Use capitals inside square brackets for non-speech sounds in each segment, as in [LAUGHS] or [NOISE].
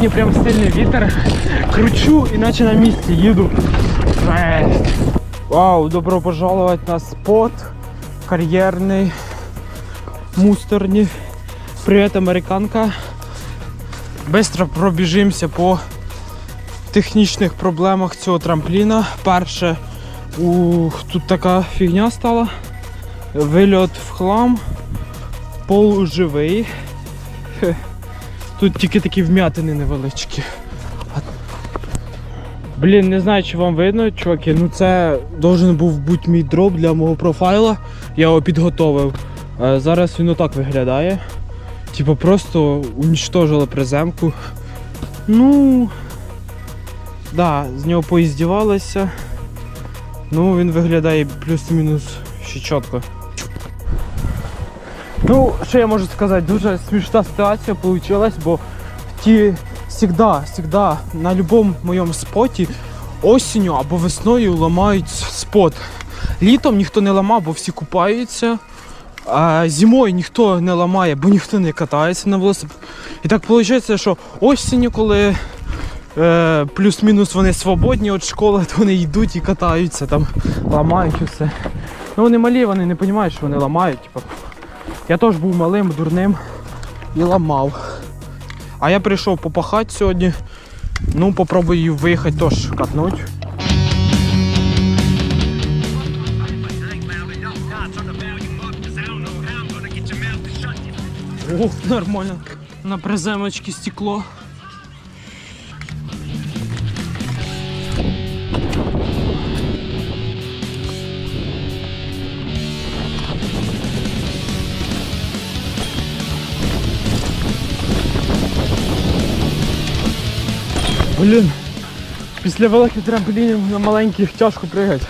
Сьогодні прям сильний вітер. Кручу, іначе на місці їду. Вау, добро пожаловать на спот. Кар'єрний. Мусорний. Привіт, американка. Быстро пробіжимося по технічних проблемах цього трампліна. Перше, у, тут така фігня стала. Вильот в хлам, пол живий. Тут тільки такі вмятини невеличкі. Блін, не знаю, чи вам видно, чуваки. Ну це должен був бути мій дроп для мого профайла. Я його підготовив. Е, Зараз він отак виглядає. Типа просто унічтожили приземку. Ну. Да, з нього поіздівалися. Ну, він виглядає плюс-мінус ще чітко. Ну, що я можу сказати, дуже смішна ситуація вийшла, бо ті всегда, всегда на будь-якому моєму споті осінню або весною ламають спот. Літом ніхто не ламав, бо всі купаються. А зимою ніхто не ламає, бо ніхто не катається на велосипеді. І так виходить, що осінню, коли е, плюс-мінус вони свободні від школи, то вони йдуть і катаються, там ламають і все. Ну вони малі, вони не розуміють, що вони ламають. Типу. Я теж був малим, дурним і ламав. А я прийшов попахати сьогодні. Ну, попробую виїхати теж катнуть. Ух, нормально. На приземочці стекло. Блін, після великих трамплінів на маленьких тяжко пригати.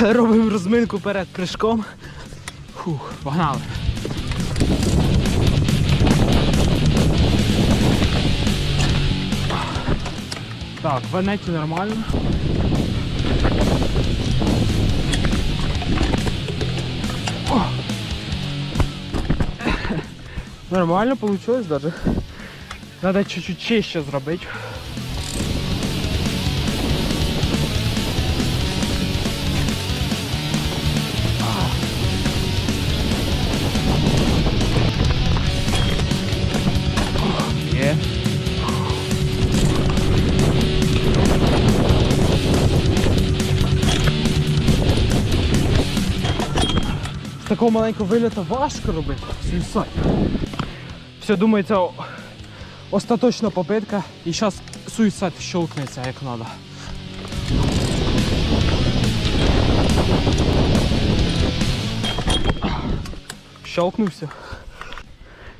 Робимо розминку перед прыжком. Фух, погнали. Так, в нормально. Нормально получилось даже. Надо чуть-чуть чище зробити. З такого маленького виліта важко робити. Суїсай. Все, о- остаточна попитка. І зараз суїсад щелкнеться як треба. Щелкнувся.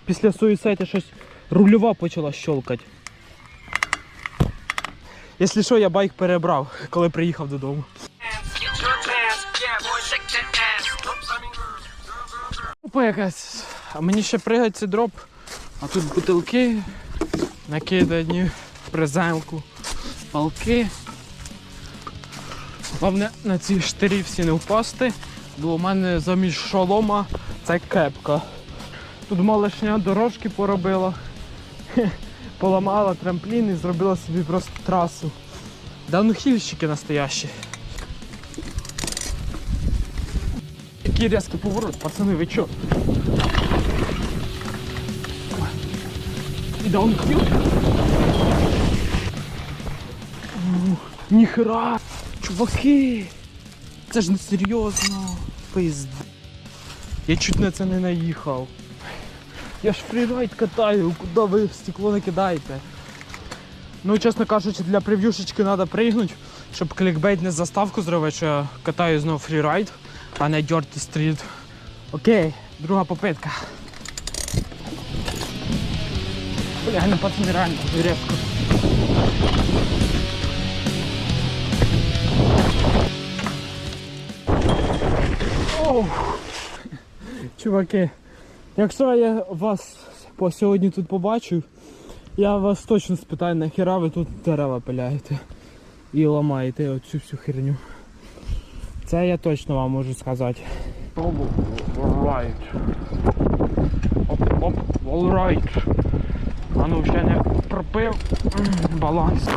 Після суїсайта щось рульова почала щелкати. Якщо що, я байк перебрав, коли приїхав додому. Опа якась. А мені ще пригать цей дроп. А тут бутилки накидані, приземку, палки. Головне на ці штирі всі не впасти, бо у мене заміж шолома це кепка. Тут малишня дорожки поробила, [LAUGHS] поламала трамплін і зробила собі просто трасу. Даунхільщики настоящі. Який різкий поворот, пацани, ви чо? Даунхіл? Ух, Ніхера! Чуваки! Це ж не серйозно! Пизд. Я чуть на це не наїхав. Я ж фрірайд катаю, куди ви стекло не кидаєте? Ну, чесно кажучи, для прев'юшечки треба пригнути, щоб клікбейт не заставку зробити, що я катаю знову фрірайд, а не Dirty Street. Окей, друга попитка. Бля, ну пацани реально резко. Оу. Чуваки, якщо я вас по сьогодні тут побачу, я вас точно спитаю, нахіра ви тут дерева пиляєте і ламаєте оцю всю херню. Це я точно вам можу сказати. Alright. Оп, оп, alright. А ну ще не пропив. Баланс.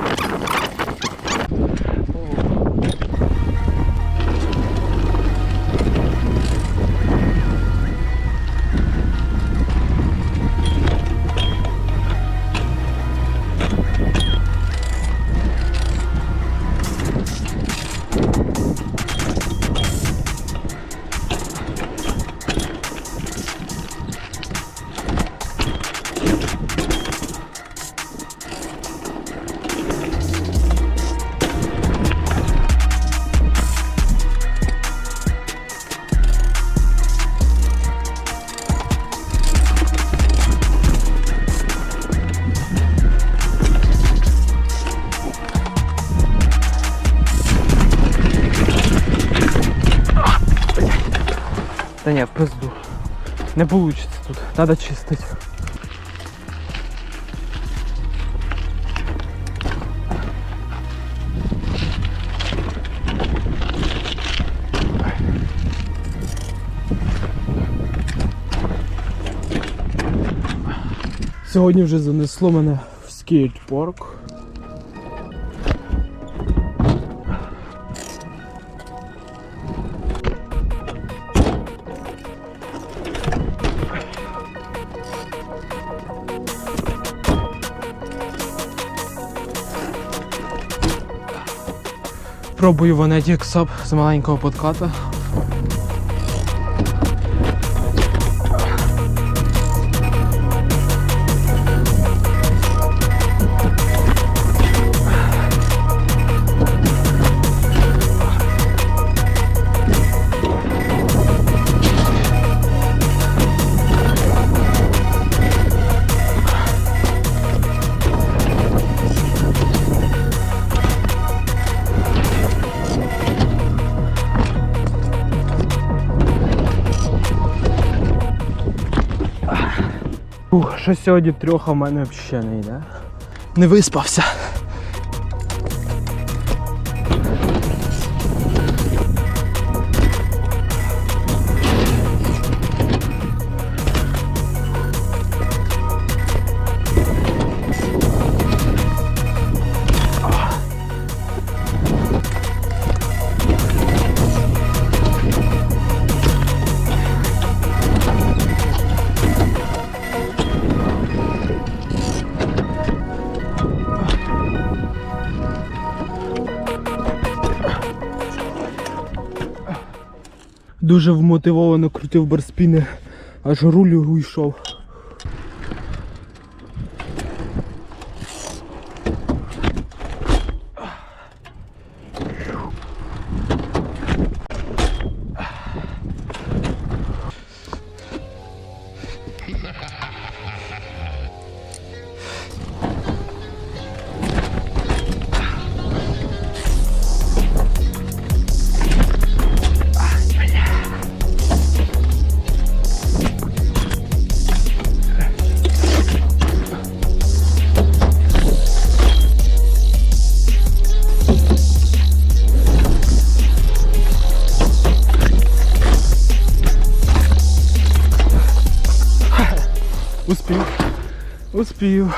Не вийде тут. Треба чистити. Сьогодні вже занесло мене в скейт-парк. Пробую ванеті сап з маленького подката. Ух, що сьогодні трьох, в мене взагалі не йде. Не виспався. Дуже вмотивовано крутив барспіни, аж рулю уйшов. Успів. Успів.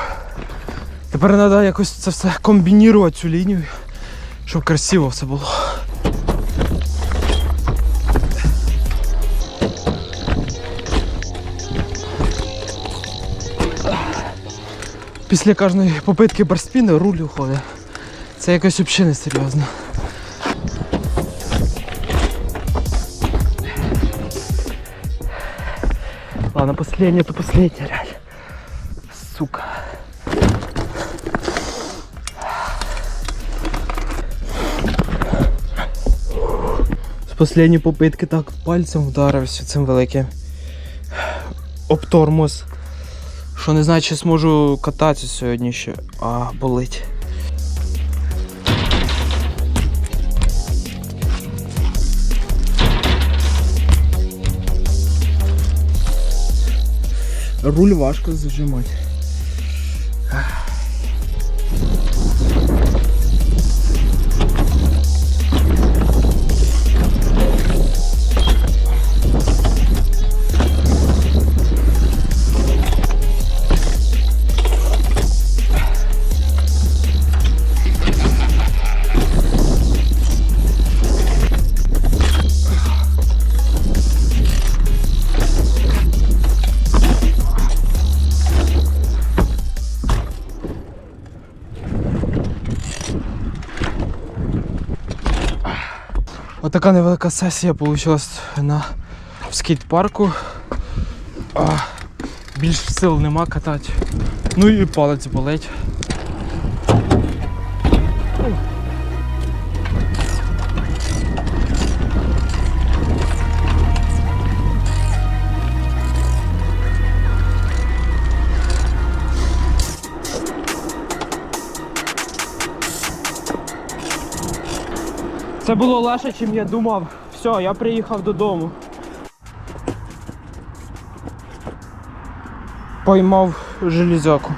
Тепер треба якось це все комбінувати цю лінію, щоб красиво все було. Після кожної попитки барспіни руль уходить. Це якось взагалі не серйозно. Ладно, последнее, то последнее. Сука. З последньої попитки так пальцем вдарився цим великим об тормоз. Що не знаю, чи зможу кататися сьогодні ще, а болить. Руль важко зажимати. Отака невелика сесія вийшла на скейт-парку. Більш сил нема катати. Ну і палець болить. Це було легше, чим я думав. Все, я приїхав додому. Поймав железяку.